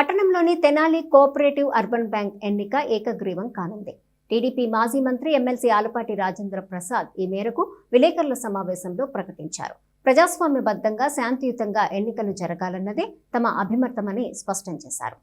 పట్టణంలోని Tenali cooperative urban bank ఎన్నిక ఏకగ్రీవం కానుంది. టీడీపీ మాజీ మంత్రి ఎమ్మెల్సీ ఆలపాటి రాజేంద్ర ప్రసాద్ ఈ మేరకు విలేకరుల సమావేశంలో ప్రకటించారు. ప్రజాస్వామ్యబద్ధంగా శాంతియుతంగా ఎన్నికలు జరగాలన్నదే తమ అభిమతమని స్పష్టం చేశారు.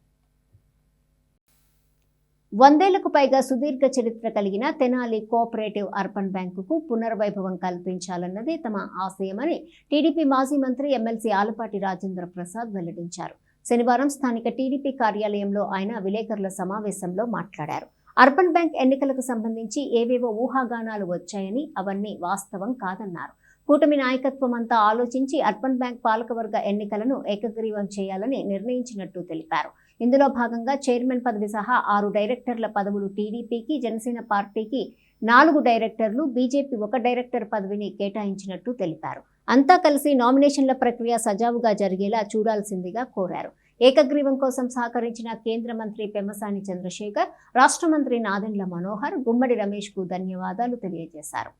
వందేళ్ళకు పైగా సుదీర్ఘ చరిత్ర కలిగిన తెనాలి కోఆపరేటివ్ అర్బన్ బ్యాంకుకు పునర్వైభవం కల్పించాలన్నదే తమ ఆశయమని టీడీపీ మాజీ మంత్రి ఎమ్మెల్సీ ఆలపాటి రాజేంద్ర ప్రసాద్ వెల్లడించారు. శనివారం స్థానిక టీడీపీ కార్యాలయంలో ఆయన విలేకరుల సమావేశంలో మాట్లాడారు. అర్బన్ బ్యాంక్ ఎన్నికలకు సంబంధించి ఏవేవో ఊహాగానాలు వచ్చాయని అవన్నీ వాస్తవం కాదన్నారు. కూటమి నాయకత్వం అంతా ఆలోచించి అర్బన్ బ్యాంక్ పాలకవర్గ ఎన్నికలను ఏకగ్రీవం చేయాలని నిర్ణయించినట్టు తెలిపారు. ఇందులో భాగంగా చైర్మన్ పదవి సహా ఆరు డైరెక్టర్ల పదవులు టీడీపీకి జనసేన పార్టీకి నాలుగు డైరెక్టర్లు బీజేపీ ఒక డైరెక్టర్ పదవిని కేటాయించినట్టు తెలిపారు. అంతా కలిసి నామినేషన్ల ప్రక్రియ సజావుగా జరిగేలా చూడాల్సిందిగా కోరారు. ఏకగ్రీవం కోసం సహకరించిన కేంద్ర మంత్రి పెమ్మసాని చంద్రశేఖర్ రాష్ట్ర మంత్రి నాదెండ్ల మనోహర్ గుమ్మడి రమేష్కు ధన్యవాదాలు తెలియజేశారు.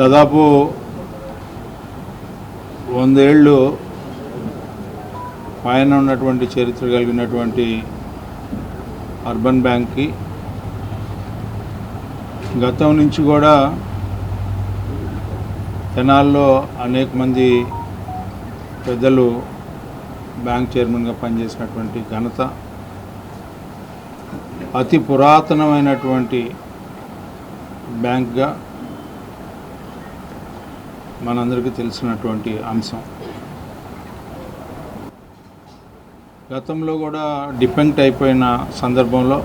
దాదాపు వందేళ్ళు పైన ఉన్నటువంటి చరిత్ర కలిగినటువంటి అర్బన్ బ్యాంక్కి గతం నుంచి కూడా తెనాల్లో అనేక మంది పెద్దలు బ్యాంక్ చైర్మన్గా పనిచేసినటువంటి ఘనత అతి పురాతనమైనటువంటి బ్యాంక్గా మనందరికీ తెలిసినటువంటి అంశం. గతంలో కూడా డిపెంక్ట్ అయిపోయిన సందర్భంలో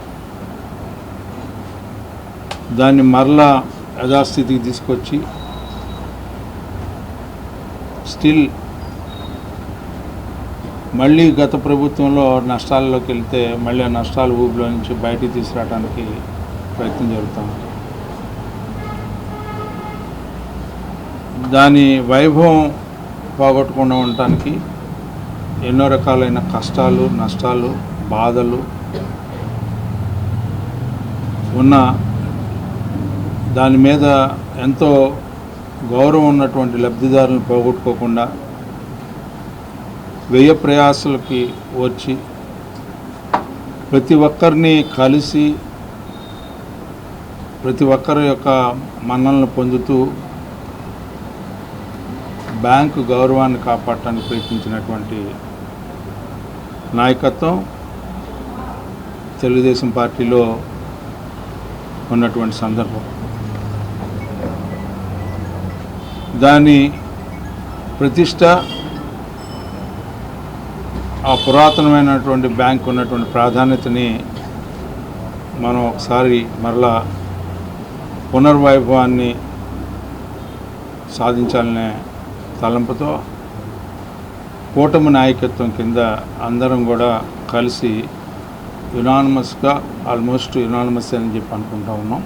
దాన్ని మరలా యథాస్థితికి తీసుకొచ్చి స్టిల్ మళ్ళీ గత ప్రభుత్వంలో నష్టాల్లోకి వెళ్తే మళ్ళీ ఆ నష్టాలు ఊబిలో నుంచి బయటికి తీసుకురావడానికి ప్రయత్నం జరుగుతాం దాని వైభవం పోగొట్టకుండా ఉండటానికి ఎన్నో రకాలైన కష్టాలు నష్టాలు బాధలు ఉన్న దాని మీద ఎంతో గౌరవం ఉన్నటువంటి లబ్ధిదారులను పోగొట్టుకోకుండా వ్యయ ప్రయాసలకి వచ్చి ప్రతి ఒక్కరిని కలిసి ప్రతి ఒక్కరి యొక్క మన్నలను పొందుతూ బ్యాంకు గౌరవాన్ని కాపాడటానికి ప్రయత్నించినటువంటి నాయకత్వం తెలుగుదేశం పార్టీలో ఉన్నటువంటి సందర్భం. దాని ప్రతిష్ట ఆ పురాతనమైనటువంటి బ్యాంక్ ఉన్నటువంటి ప్రాధాన్యతని మనం ఒకసారి మరలా పునర్వైభవాన్ని సాధించాలనే తలంపుతో కూటమి నాయకత్వం కింద అందరం కూడా కలిసి యునానిమస్గా ఆల్మోస్ట్ యునానిమస్ అని చెప్పి అనుకుంటా ఉన్నాం.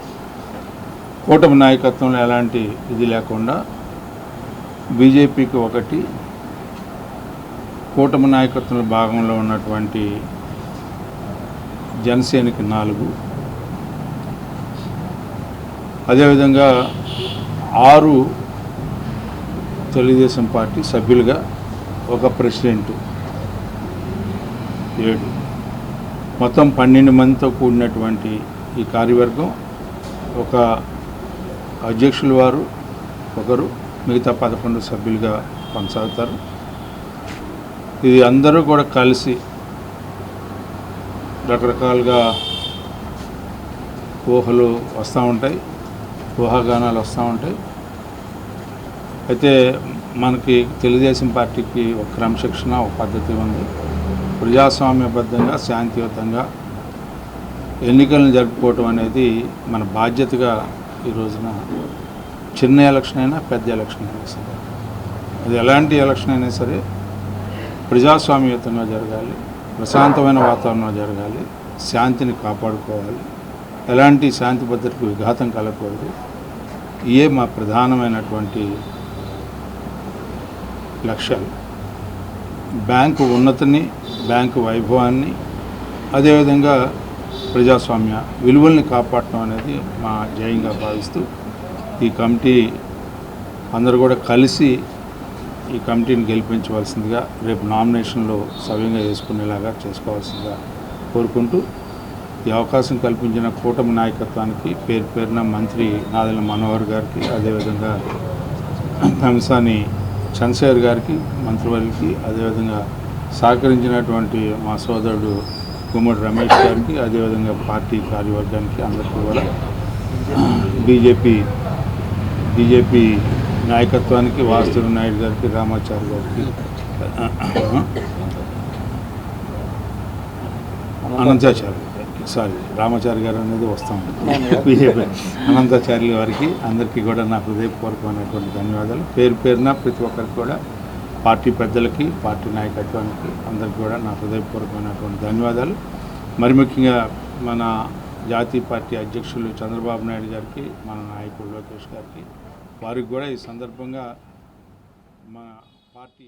కూటమి నాయకత్వంలో ఎలాంటి ఇది లేకుండా బీజేపీకి ఒకటి కూటమి నాయకత్వంలో భాగంలో ఉన్నటువంటి జనసేనకి నాలుగు. అదేవిధంగా ఆరు తెలుగుదేశం పార్టీ సభ్యులుగా ఒక ప్రెసిడెంట్ ఏడు. మొత్తం పన్నెండు మందితో కూడినటువంటి ఈ కార్యవర్గం ఒక అధ్యక్షుల వారు ఒకరు మిగతా పదకొండు సభ్యులుగా కొనసాగుతారు. ఇది అందరూ కూడా కలిసి రకరకాలుగా ఊహలు వస్తూ ఉంటాయి ఊహాగానాలు వస్తూ ఉంటాయి. అయితే మనకి తెలుగుదేశం పార్టీకి ఒక క్రమశిక్షణ ఒక పద్ధతి ఉంది. ప్రజాస్వామ్యబద్ధంగా శాంతియుతంగా ఎన్నికలను జరుపుకోవటం అనేది మన బాధ్యతగా ఈ రోజున చిన్న ఎలక్షన్ అయినా పెద్ద ఎలక్షన్ అయినా సరే. అది ఎలాంటి ఎలక్షన్ అయినా సరే ప్రజాస్వామ్యతంగా జరగాలి ప్రశాంతమైన వాతావరణంలో జరగాలి శాంతిని కాపాడుకోవాలి ఎలాంటి శాంతి భద్రతకు విఘాతం కలగకూడదు. ఇవే మా ప్రధానమైనటువంటి లక్ష్యాలు. బ్యాంకు ఉన్నతిని బ్యాంకు వైభవాన్ని అదేవిధంగా ప్రజాస్వామ్య విలువల్ని కాపాడటం అనేది మా జయంగా భావిస్తూ ఈ కమిటీ అందరూ కూడా కలిసి ఈ కమిటీని గెలిపించవలసిందిగా రేపు నామినేషన్లో సవ్యంగా వేసుకునేలాగా చేసుకోవాల్సిందిగా కోరుకుంటూ ఈ అవకాశం కల్పించిన కూటమి నాయకత్వానికి పేరు పేరున మంత్రి నాదల మనోహర్ గారికి అదేవిధంగా కంసాని చంద్రశేఖర్ గారికి మంత్రివర్యులకి అదేవిధంగా సహకరించినటువంటి మా సోదరుడు గుమ్మడి రమేష్ గారికి అదేవిధంగా పార్టీ కార్యవర్గానికి అందరికీ కూడా బీజేపీ బీజేపీ నాయకత్వానికి వాస్తు నాయుడు గారికి రామాచారి గారికి. అనంతాచారి సారీ రామాచారి గారు అనేది వస్తాం. బీజేపీ అనంతాచార్య వారికి అందరికీ కూడా నా హృదయపూర్వకమైనటువంటి ధన్యవాదాలు. పేరు పేరున ప్రతి ఒక్కరికి కూడా పార్టీ పెద్దలకి పార్టీ నాయకత్వానికి అందరికీ కూడా నా హృదయపూర్వకమైనటువంటి ధన్యవాదాలు. మరి ముఖ్యంగా మన జాతీయ పార్టీ అధ్యక్షులు చంద్రబాబు నాయుడు గారికి మన నాయకుడు లోకేష్ గారికి వారికి కూడా ఈ సందర్భంగా మన పార్టీ